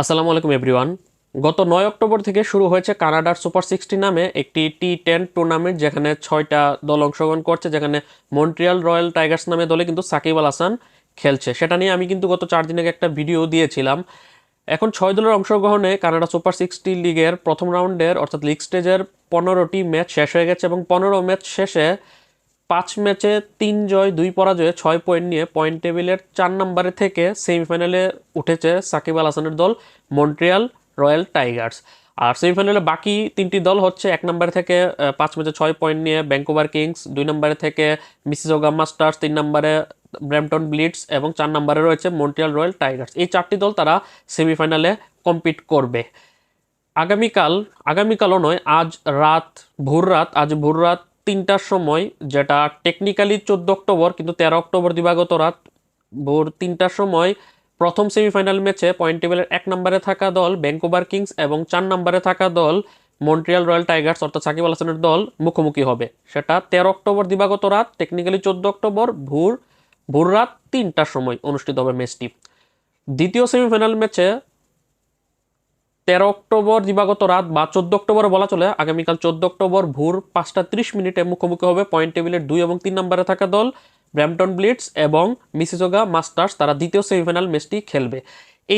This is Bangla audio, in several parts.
আসসালামু আলাইকুম, এভরিওয়ান। গত নয় অক্টোবর থেকে শুরু হয়েছে কানাডার সুপার সিক্সটি নামে একটি টি টেন টুর্নামেন্ট, যেখানে ছয়টা দল অংশগ্রহণ করছে, যেখানে মন্ট্রিয়াল রয়্যাল টাইগার্স নামে দলে কিন্তু সাকিব আল হাসান খেলছে। সেটা নিয়ে আমি কিন্তু গত চার দিন আগে একটা ভিডিও দিয়েছিলাম। এখন ছয় দলের অংশগ্রহণে কানাডা সুপার সিক্সটি লিগের প্রথম রাউন্ডের, অর্থাৎ লিগ স্টেজের পনেরোটি ম্যাচ শেষ হয়ে গেছে এবং পনেরো ম্যাচ শেষে পাঁচ ম্যাচে তিন জয়, দুই পরাজয়ে ছয় পয়েন্ট নিয়ে পয়েন্ট টেবিলের চার নম্বরে থেকে সেমিফাইনালে উঠেছে সাকিব আল হাসানের দল মন্ট্রিয়াল রয়্যাল টাইগার্স। আর সেমিফাইনালে বাকি তিনটি দল হচ্ছে এক নম্বরে থেকে পাঁচ ম্যাচে ছয় পয়েন্ট নিয়ে ব্যাঙ্কোভার কিংস দুই নম্বরে থেকে মিসিসোগা মাস্টার্স তিন নম্বরে ব্র্যাম্পটন ব্লিটস এবং চার নম্বরে রয়েছে মন্ট্রিয়াল রয়্যাল টাইগার্স। এই চারটি দল তারা সেমিফাইনালে কম্পিট করবে। আগামীকাল, আগামীকালও নয়, আজ রাত, ভোর রাত, আজ ভোর রাত তিনটার সময়, যেটা টেকনিক্যালি চোদ্দ অক্টোবর, কিন্তু তেরো অক্টোবর দিবাগত রাত, ভোর তিনটার সময় প্রথম সেমিফাইনাল ম্যাচে পয়েন্ট টেবিলের এক নম্বরে থাকা দল ব্যাঙ্কোভার কিংস এবং চার নম্বরে থাকা দল মন্ট্রিয়াল রয়্যাল টাইগার্স অর্থাৎ সাকিব আল হাসানের দল মুখোমুখি হবে। সেটা তেরো অক্টোবর দিবাগত রাত টেকনিক্যালি চোদ্দ অক্টোবর, ভোর ভোর রাত তিনটার সময় অনুষ্ঠিত হবে ম্যাচটি দ্বিতীয় সেমিফাইনাল ম্যাচে তেরো অক্টোবর দিবাগত রাত বা চোদ্দ অক্টোবর বলা চলে, আগামীকাল চোদ্দ অক্টোবর ভোর পাঁচটা ত্রিশ মিনিটে মুখোমুখি হবে পয়েন্ট টেবিলের দুই এবং তিন নম্বরে থাকা দল, ব্র্যাম্পটন ব্লিটস এবং মিসিসোগা মাস্টার্স। তারা দ্বিতীয় সেমিফাইনাল ম্যাচটি খেলবে।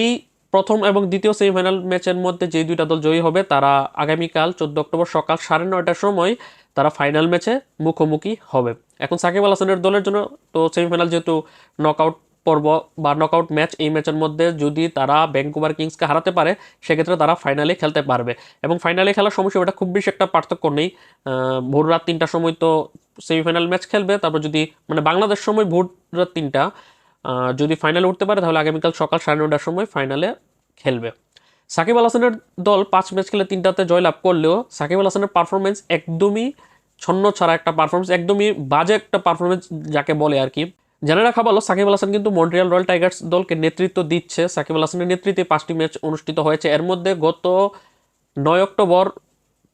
এই প্রথম এবং দ্বিতীয় সেমিফাইনাল ম্যাচের মধ্যে যে দুইটা দল জয়ী হবে, তারা আগামীকাল চোদ্দ অক্টোবর সকাল সাড়ে নয়টার সময় তারা ফাইনাল ম্যাচে মুখোমুখি হবে। এখন সাকিব আল হাসানের দলের জন্য তো সেমিফাইনাল যেহেতু নকআউট পর্ব বা নকআউট ম্যাচ এই ম্যাচের মধ্যে যদি তারা ব্যাঙ্কুভার কিংসকে হারাতে পারে, সেক্ষেত্রে তারা ফাইনালে খেলতে পারবে। এবং ফাইনালে খেলার সময় সেটা খুব বেশি একটা পার্থক্য নেই। ভোর রাত তিনটার সময় তো সেমিফাইনাল ম্যাচ খেলবে। তারপর যদি মানে বাংলাদেশ সময় ভোর রাত তিনটা যদি ফাইনালে উঠতে পারে, তাহলে আগামীকাল সকাল সাড়ে নটার সময় ফাইনালে খেলবে। সাকিব আল হাসানের দল পাঁচ ম্যাচ খেলে তিনটাতে জয়লাভ করলেও সাকিব আল হাসানের পারফরমেন্স একদমই ছন্ন ছাড়া একটা পারফরমেন্স একদমই বাজে একটা পারফরমেন্স যাকে বলে আর কি। জেনে রাখা ভালো সাকিব আল হাসান কিন্তু মন্ট্রিয়াল রয়্যাল টাইগার্স দলকে নেতৃত্ব দিচ্ছে। সাকিব আল হাসানের নেতৃত্বে পাঁচটি ম্যাচ অনুষ্ঠিত হয়েছে। এর মধ্যে গত নয় অক্টোবর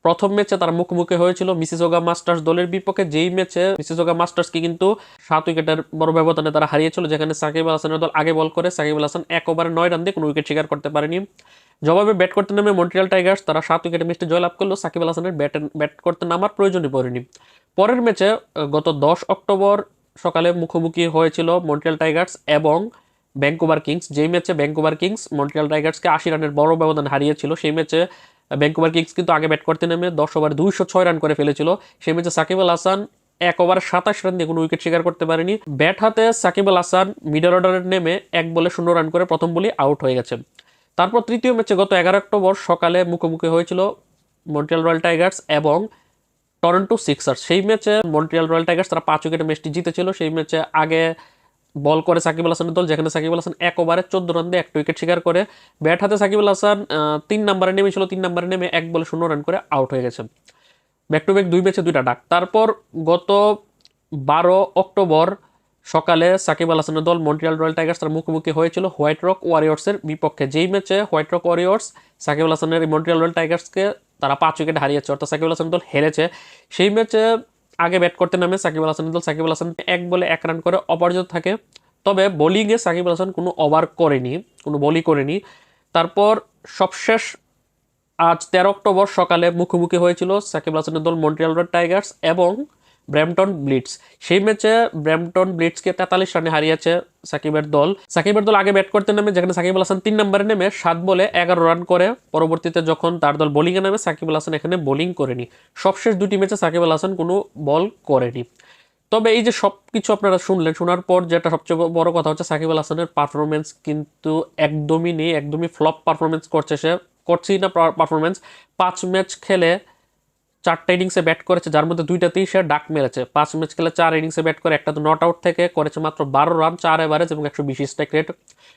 প্রথম ম্যাচে তার মুখোমুখি হয়েছিল মিসিসোগা মাস্টার্স দলের বিপক্ষে। যেই ম্যাচে মিসিসোগা মাস্টার্সকে কিন্তু সাত উইকেটের বড় ব্যবধানে তারা হারিয়েছিল, যেখানে সাকিব আল হাসানের দল আগে বল করে সাকিব আল হাসান এক ওভারে নয় রান দিয়ে কোনো উইকেট শিকার করতে পারেনি। জবাবে ব্যাট করতে নেমে মন্ট্রিয়াল টাইগার্স। তারা সাত উইকেটে ম্যাচটি জয়লাভ করল সাকিব আল হাসানের ব্যাট ব্যাট করতে নামার প্রয়োজনই পড়েনি। পরের ম্যাচে গত দশ অক্টোবর সকালে মুখোমুখি হয়েছিল মন্ট্রিয়াল টাইগার্স এবং ব্যাঙ্কুভার কিংস। যেই ম্যাচে ব্যাঙ্কুভার কিংস মন্ট্রিয়াল টাইগার্সকে আশি রানের বড় ব্যবধান হারিয়েছিল, সেই ম্যাচে ব্যাঙ্কুভার কিংস কিন্তু আগে ব্যাট করতে নেমে দশ ওভার দুইশো ছয় রান করে ফেলেছিল। সেই ম্যাচে সাকিব আল হাসান এক ওভার সাতাশ রান দিয়ে কোনো উইকেট শিকার করতে পারেনি। ব্যাট হাতে সাকিব আল হাসান মিডল অর্ডারের নেমে এক বলে শূন্য রান করে প্রথম বলি আউট হয়ে গেছে। তারপর তৃতীয় ম্যাচে গত এগারো অক্টোবর সকালে মুখোমুখি হয়েছিল মন্ট্রিয়াল রয়্যাল টাইগার্স এবং টরন্টো সিক্সার্স। সেই ম্যাচে মন্ট্রিয়াল রয়্যাল টাইগার্স তারা পাঁচ উইকেটে ম্যাচটি জিতেছিল। সেই ম্যাচে আগে বল করে সাকিব আল হাসানের দল, যেখানে সাকিব আল হাসান এক ওভারে চোদ্দ রান দিয়ে একটা উইকেট শিকার করে। ব্যাট হাতে সাকিব আল হাসান তিন নম্বরে নেমেছিল, তিন নম্বরে নেমে এক বলে শূন্য রান করে আউট হয়ে গেছে। ব্যাক টু ব্যাক দুই ম্যাচে দুইটা ডাক। তারপর গত বারো অক্টোবর সকালে সাকিব আল হাসানের দল মন্ট্রিয়াল রয়্যাল টাইগার্স তার মুখোমুখি হয়েছিল হোয়াইট রক ওয়ারিয়র্সের বিপক্ষে। যেই ম্যাচে White Rock Warriors Shakib Al হাসানের মন্ট্রিয়াল রয়্যাল টাইগার্সকে তারা পাঁচ উইকেট হারিয়েছে, অর্থাৎ সাকিব আল হাসান দল হেরেছে। সেই ম্যাচে আগে ব্যাট করতে নামে সাকিব আল হাসান দল। সাকিব আল হাসান এক বলে এক রান করে অপরাজিত থাকে। তবে বোলিংয়ে সাকিব আল হাসান কোনো ওভার করেনি, কোনো বলই করেনি। তারপর সবশেষ আজ তেরো অক্টোবর সকালে মুখোমুখি হয়েছিল সাকিব আল হাসানের দল মন্ট্রিয়াল টাইগার্স এবং ব্র্যাম্পটন ব্লিটস। সেই ম্যাচে ব্র্যাম্পটন ব্লিটসকে তেতাল্লিশ রানে হারিয়েছে সাকিবের দল। সাকিবের দল আগে ব্যাট করতে নামে, যেখানে সাকিব আল হাসান তিন নম্বরে নেমে সাত বলে এগারো রান করে। পরবর্তীতে যখন তার দল বোলিংয়ে নামে সাকিব আল হাসান এখানে বোলিং করেনি। সবশেষ দুটি ম্যাচে সাকিব আল হাসান কোনো বল করেনি। তবে এই যে সব কিছু আপনারা শুনলেন, শোনার পর যেটা সবচেয়ে বড় কথা হচ্ছে সাকিব আল হাসানের পারফরমেন্স কিন্তু একদমই নেই, একদমই ফ্লপ পারফরমেন্স করছে সে, করছেই না পারফরমেন্স পাঁচ ম্যাচ খেলে চারটা ইনিংসে ব্যাট করেছে, যার মধ্যে দুইটাতেই সে ডাক মেরেছে। পাঁচ ম্যাচ খেলে চার ইনিংসে ব্যাট করে, একটা তো নট আউট থেকে করেছে মাত্র বারো রান চার এভারেজ এবং একশো বিশ স্ট্রাইক রেট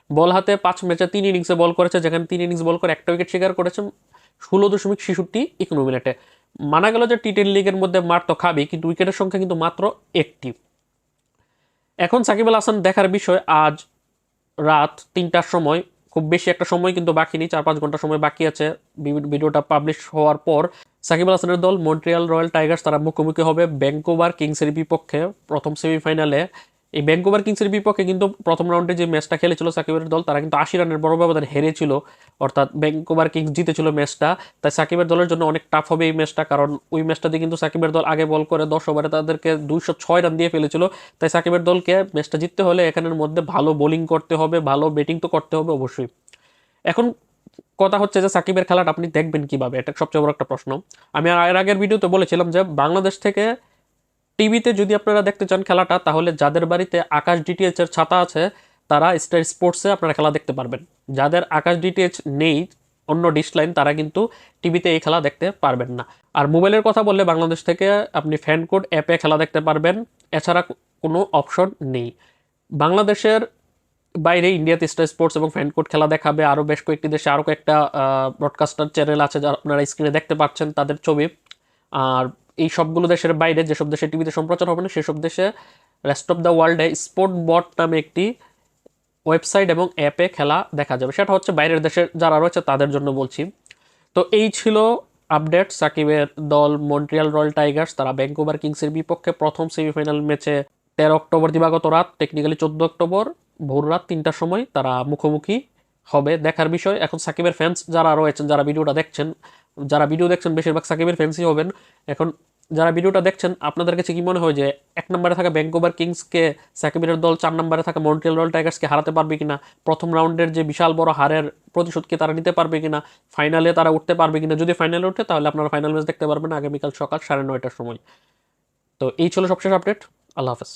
বল হাতে পাঁচ ম্যাচে তিন ইনিংসে বল করেছে, যেখানে তিন ইনিংস বল করে একটা উইকেট শিকার করেছে, ষোলো দশমিক ছেষট্টি ইকোনমি মিনিটে মানা গেল যে টি টেন লিগের মধ্যে মার তো খাবি কিন্তু উইকেটের সংখ্যা কিন্তু মাত্র একটি। এখন সাকিব আল হাসান দেখার বিষয়, আজ রাত তিনটার সময় খুব বেশি একটা সময় কিন্তু বাকি নেই, চার পাঁচ ঘণ্টা সময় বাকি আছে। ভিডিওটা পাবলিশ হওয়ার পর সাকিব আল হাসানের দল, মন্ট্রিয়াল রয়্যাল টাইগার্স তারা মুখোমুখি হবে ব্যাঙ্কোভার কিংসের বিপক্ষে প্রথম সেমিফাইনালে এই ভ্যাঙ্কুভার কিংসের বিপক্ষে কিন্তু প্রথম রাউন্ডে যে ম্যাচটা খেলেছিল সাকিবের দল, তারা কিন্তু আশি রানের বড় ব্যবধান হেরেছিল। অর্থাৎ ভ্যাঙ্কুভার কিংস জিতেছিল ম্যাচটা। তাই সাকিবের দলের জন্য অনেক টাফ হবে এই ম্যাচটা, কারণ ওই ম্যাচটাতে কিন্তু সাকিবের দল আগে বল করে দশ ওভারে তাদেরকে দুইশো ছয় রান দিয়ে ফেলেছিল। তাই সাকিবের দলকে ম্যাচটা জিততে হলে এখানের মধ্যে ভালো বোলিং করতে হবে, ভালো ব্যাটিং তো করতে হবে অবশ্যই। এখন কথা হচ্ছে যে সাকিবের খেলাটা আপনি দেখবেন কীভাবে? এটা সবচেয়ে বড় একটা প্রশ্ন। আমি আর আগের ভিডিওতে বলেছিলাম যে বাংলাদেশ থেকে টিভিতে যদি আপনারা দেখতে চান খেলাটা, তাহলে যাদের বাড়িতে আকাশ ডিটিএচ এর ছাতা আছে, তারা স্টার স্পোর্টসে আপনারা খেলা দেখতে পারবেন। যাদের আকাশ ডিটিএচ নেই, অন্য ডিশ লাইন তারা কিন্তু টিভিতে এই খেলা দেখতে পারবেন না। আর মোবাইলের কথা বললে বাংলাদেশ থেকে আপনি ফ্যান কোড অ্যাপে খেলা দেখতে পারবেন, এছাড়া কোনো অপশন নেই। বাংলাদেশের বাইরে ইন্ডিয়াতে স্টার স্পোর্টস এবং ফ্যান কোড খেলা দেখাবে। আরও বেশ কয়েকটি দেশে আরও কয়েকটা ব্রডকাস্টার চ্যানেল আছে যা আপনারা স্ক্রিনে দেখতে পাচ্ছেন, তাদের ছবি। আর এই সবগুলো দেশের বাইরে যেসব দেশে টিভিতে সম্প্রচার হবে না, সেসব দেশে রেস্ট অফ দ্য ওয়ার্ল্ডে স্পোর্ট বট নামে একটি ওয়েবসাইট এবং অ্যাপে খেলা দেখা যাবে। সেটা হচ্ছে বাইরের দেশের যারা রয়েছে তাদের জন্য বলছি। তো এই ছিল আপডেট সাকিবের দল মন্ট্রিয়াল রয়্যাল টাইগার্স তারা ব্যাঙ্কুভার কিংসের বিপক্ষে প্রথম সেমিফাইনাল ম্যাচে তেরো অক্টোবর দিবাগত রাত টেকনিক্যালি চোদ্দ অক্টোবর ভোর রাত তিনটার সময় তারা মুখোমুখি হবে দেখার বিষয়। এখন সাকিবের ফ্যান্স যারা রয়েছেন, যারা ভিডিওটা দেখছেন, যারা ভিডিও দেখছেন, বেশিরভাগ সাকিবের ফ্যান্সই হবেন। এখন যারা ভিডিওটা দেখছেন, আপনাদের কাছে কি মনে হয় যে এক নম্বরে থাকা ব্যাঙ্কোভার কিংসকে সাকিবের দল চার নম্বরে থাকা মন্ট্রিয়াল রয়্যাল টাইগার্সকে হারাতে পারবে কিনা, প্রথম রাউন্ডের যে বিশাল বড় হারের প্রতিশোধকে তারা নিতে পারবে কিনা ফাইনালে তারা উঠতে পারবে কিনা, যদি ফাইনালে ওঠে তাহলে আপনারা ফাইনাল ম্যাচ দেখতে পারবেন আগামীকাল সকাল সাড়ে নয়টার সময়। তো এই ছিল সবশেষ আপডেট আল্লাহ হাফেজ।